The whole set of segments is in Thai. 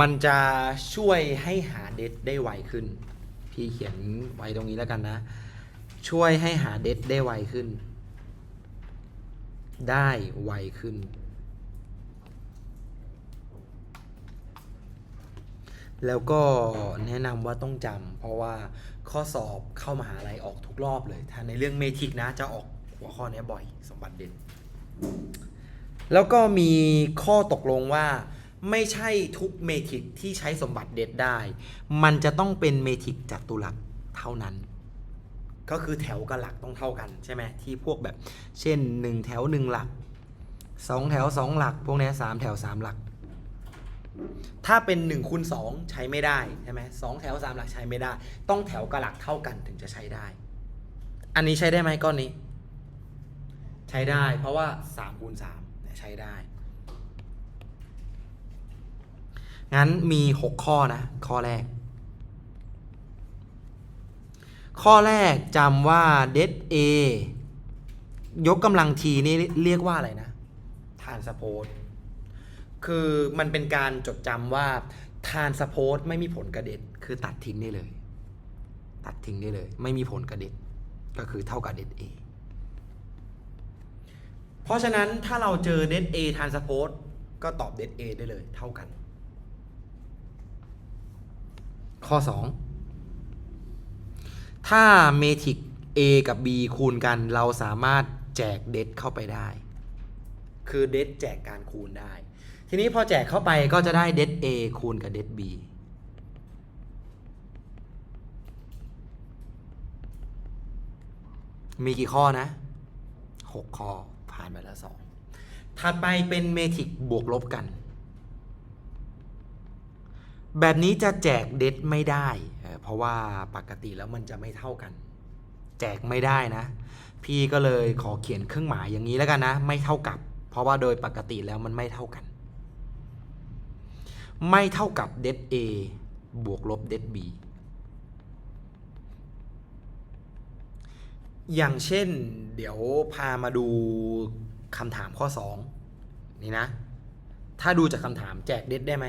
มันจะช่วยให้หาเดทได้ไวขึ้น พี่เขียนไว้ตรงนี้แล้วกันนะ ช่วยให้หาเดทได้ไวขึ้น ได้ไวขึ้น แล้วก็แนะนำว่าต้องจำเพราะว่าข้อสอบเข้ามหาลัยออกทุกรอบเลย ถ้าในเรื่องเมทิกนะจะออกหัวข้อนี้บ่อย สมบัติเด่นแล้วก็มีข้อตกลงว่า ไม่ใช่ทุกเมทริกที่ใช้สมบัติเด็ดได้ มันจะต้องเป็นเมทริกจัตุรัสเท่านั้น ก็คือแถวกับหลักต้องเท่ากันใช่ไหมที่พวกแบบ เช่น 1 แถว 1 หลัก 2 แถว 2 หลัก พวกนี้3แถว 3 หลัก ถ้าเป็น1คูณ2ใช้ไม่ได้ใช่ไหมสองแถว 3 หลักใช้ไม่ได้ ต้องแถวกับหลักเท่ากันถึงจะใช้ได้ อันนี้ใช้ได้ไหมก้อนนี้ ใช้ได้ เพราะว่า3คูณ3ใช้ได้ งั้นมี 6 ข้อนะ ข้อแรก ข้อแรกจำว่า det a ยกกำลังทีนี่เรียกว่าอะไรนะ ทานสโพสคือมันเป็นการจดจำว่าทานสโพสไม่มีผลกระเด็ด คือตัดทิ้งได้เลย ตัดทิ้งได้เลย ไม่มีผลกระเด็ด ก็คือเท่ากับ det a เพราะฉะนั้นถ้าเราเจอ det a ทานสโพสก็ตอบ det a ได้เลย เท่ากัน ข้อ 2 ถ้าเมทริก A กับ B คูณกันเราสามารถแจกเดทเข้าไปได้ คือเดทแจกการคูณได้ ทีนี้พอแจกเข้าไปก็จะได้เดท A คูณกับเดท B มีกี่ข้อนะ 6 ข้อผ่านไปแล้ว 2 ถัดไปเป็นเมทริกบวกลบกัน แบบนี้จะแจกเดทไม่ได้ เพราะว่าปกติแล้วมันจะไม่เท่ากัน แจกไม่ได้นะ พี่ก็เลยขอเขียนเครื่องหมายอย่างนี้แล้วกันนะ ไม่เท่ากับ เพราะว่าโดยปกติแล้วมันไม่เท่ากัน ไม่เท่ากับเดท A บวกลบเดท B อย่างเช่น เดี๋ยวพามาดูคำถามข้อ 2 นี่นะ ถ้าดูจากคำถามแจกเดทได้ไหม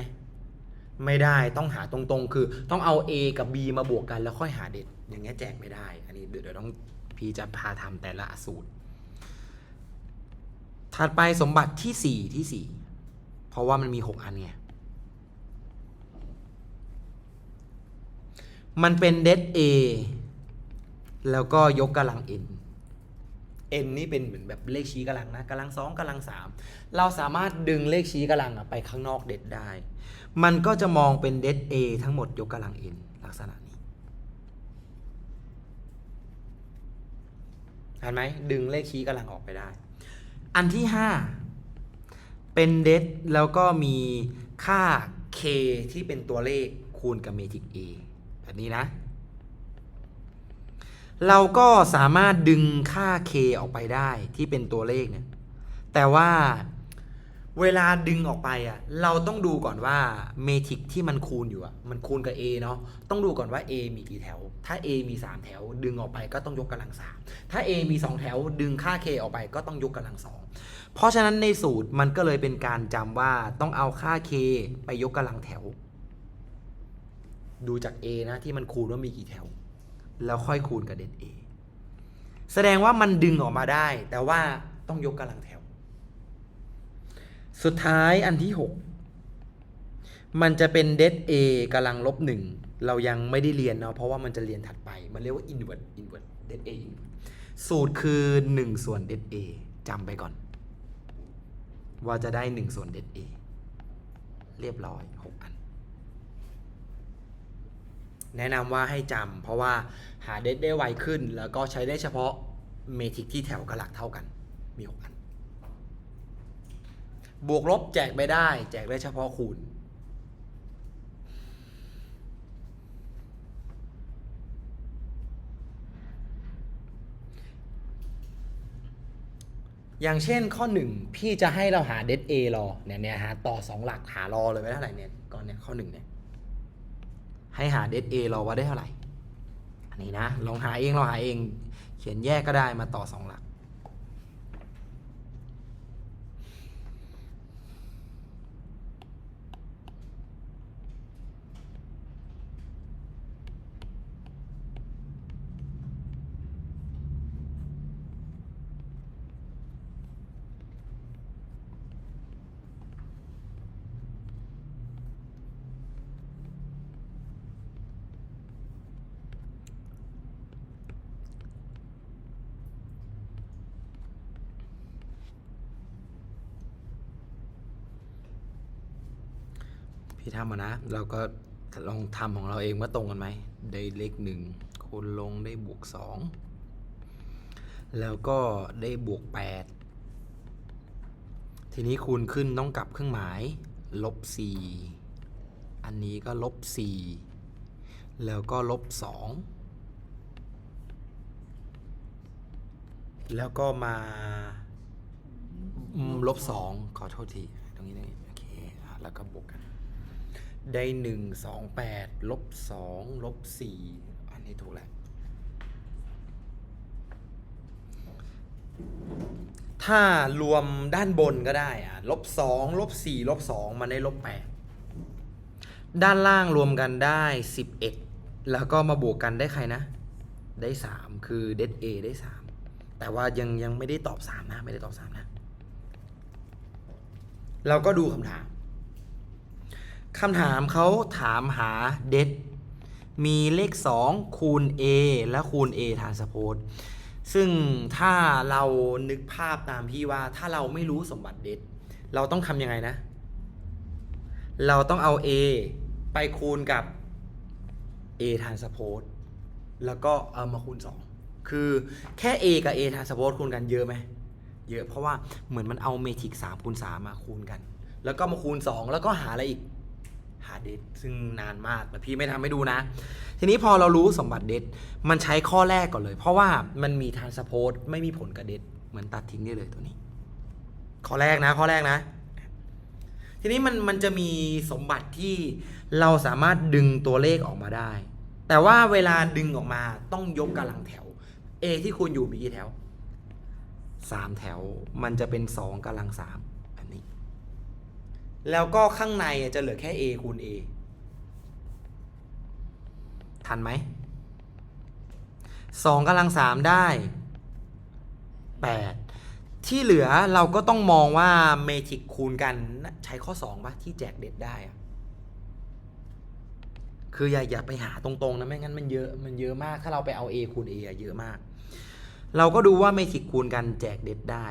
ไม่ได้ต้องหาตรงๆ คือต้องเอา A กับ B มาบวกกันแล้วค่อยหาเด็ด อย่างเงี้ยแจกไม่ได้ อันนี้เดี๋ยวต้องพี่จะพาทำแต่ละสูตร ถัดไปสมบัติที่ 4 ที่ 4 เพราะว่ามันมี 6 อันไง มันเป็นเด A แล้วก็ยกกำลัง n n นี่เป็นเหมือนแบบเลขชี้กำลังนะกำลังสองกำลังสามเราสามารถดึงเลขชี้กำลังอะไปข้างนอกเด็ดได้ มันก็จะมองเป็นเด็ด A ทั้งหมดยกกำลัง n ลักษณะนี้เห็นไหมดึงเลขชี้กำลังออกไปได้ อันที่ 5 เป็นเดแล้วก็มีค่า k ที่เป็นตัวเลขคูณกับเมทริก A แบบนี้นะ เราก็สามารถดึงค่า k ออกไปได้ที่เป็นตัวเลขเนี่ย แต่ว่าเวลาดึงออกไปอะ เราต้องดูก่อนว่าเมทริกที่มันคูณอยู่อะ มันคูณกับ a เนาะ ต้องดูก่อนว่า a มีกี่แถว ถ้า a มี 3 แถว ดึงออกไปก็ต้องยกกำลัง 3 ถ้า a มี 2 แถว ดึงค่า k ออกไปก็ต้องยกกำลัง 2 เพราะฉะนั้นในสูตรมันก็เลยเป็นการจำว่าต้องเอาค่า k ไปยกกำลังแถว ดูจาก a นะที่มันคูณว่ามีกี่แถว แล้วค่อยคูณกับเด็ด a แสดงว่ามันดึงออกมาได้ แต่ว่าต้องยกกำลังแถว สุดท้ายอันที่ 6 มันจะเป็นเด a กำลังลบหนึ่งเรายังไม่ได้เรียนเนาะเพราะว่ามันจะเรียนถัดไป มันเรียกว่า invert invert det a สูตรคือ 1 ส่วนเด a จำไปก่อน ว่าจะได้ 1 ส่วนเด a เรียบร้อย 6 อัน แนะนำว่าให้จำเพราะว่าหาเดทได้ไวขึ้น แล้วก็ใช้ได้เฉพาะเมทริกที่แถวกับหลักเท่ากันมี 6 อัน บวกลบแจกไม่ได้ แจกได้เฉพาะคูณอย่างเช่นข้อหนึ่งพี่จะให้เราหาเดทเอรอเนี่ยเนี่ยหาต่อสองหลักหารอเลยไม่เท่าไหร่เนี่ยก่อนเนี่ยข้อหนึ่งเนี่ย ให้หาเดทเอราว่าได้เท่าไหร่ อันนี้นะ ลองหาเองเราหาเอง เขียนแยกก็ได้มาต่อสองหลัก พี่ทำมานะ เราก็ลองทำของเราเองว่าตรงกันไหม ได้เลขหนึ่งคูณลงได้บวกสองแล้วก็ได้บวกแปดทีนี้คูณขึ้นต้องกลับเครื่องหมาย ลบสี่อันนี้ก็ลบสี่แล้วก็ลบสองแล้วก็มาลบสองขอโทษที ตรงนี้ตรงนี้ โอเค แล้วก็บวก ได้หนึ่งสองแปดลบสองลบสี่อันนี้ถูกแล้ว ถ้ารวมด้านบนก็ได้อะลบสองลบสี่ลบสองมันได้ลบแปดด้านล่างรวมกันได้สิบเอ็ดแล้วก็มาบวกกันได้ใครนะ ได้สามคือเดดเอได้สามแต่ว่ายังยังไม่ได้ตอบสามนะ ไม่ได้ตอบสามนะ เราก็ดูคำถาม คำถามเขาถามหาเดดมีเลข 2 คูณ a และคูณ a ทานสโพสซึ่งถ้าเรานึกภาพตามพี่ว่าถ้าเราไม่รู้สมบัติเดดเราต้องทำยังไงนะ เราต้องเอา a ไปคูณกับ a ทานสโพสแล้วก็เอามาคูณ 2 คือแค่ a กับ a ทานสโพสคูณกันเยอะไหมเยอะเพราะว่าเหมือนมันเอาเมทริก3คูณ3มาคูณกัน แล้วก็มาคูณ 2 แล้วก็หาอะไรอีก หาเดทซึ่งนานมากแต่พี่ไม่ทำให้ดูนะ ทีนี้พอเรารู้สมบัติเดทมันใช้ข้อแรกก่อนเลย เพราะว่ามันมีทานสโพสไม่มีผลกับเดทเหมือนตัดทิ้งได้เลยตัวนี้ ข้อแรกนะ ข้อแรกนะ ทีนี้มันมันจะมีสมบัติที่เราสามารถดึงตัวเลขออกมาได้ แต่ว่าเวลาดึงออกมาต้องยกกำลังแถว A ที่คุณอยู่มีกี่แถวสามแถวมันจะเป็นสองกำลังสาม แล้วก็ข้างในจะเหลือแค่ a คูณ a ทันไหมสองกำลังสามได้แปดที่เหลือเราก็ต้องมองว่าเมทริกคูณกันใช้ข้อสองปะที่แจกเด็ดได้ คืออย่าอย่าไปหาตรงๆนะไม่งั้นมันเยอะมันเยอะมากถ้าเราไปเอา a คูณ a อเยอะมาก เราก็ดูว่าเมทริกคูณกันแจกเด็ดได้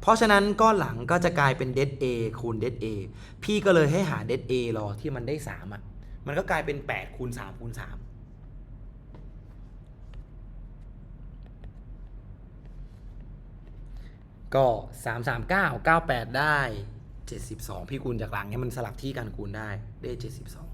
เพราะฉะนั้นก้อนหลังก็จะกลายเป็นเด็ด A คูณเด็ด A พี่ก็เลยให้หาเด็ด A รอที่มันได้3อะมันก็กลายเป็น8คูณ3คูณ3ก็ 3 3 9 9 8 ได้ 72 พี่คูณจากหลังเนี่ยมันสลับที่กันคูณได้ได้ 72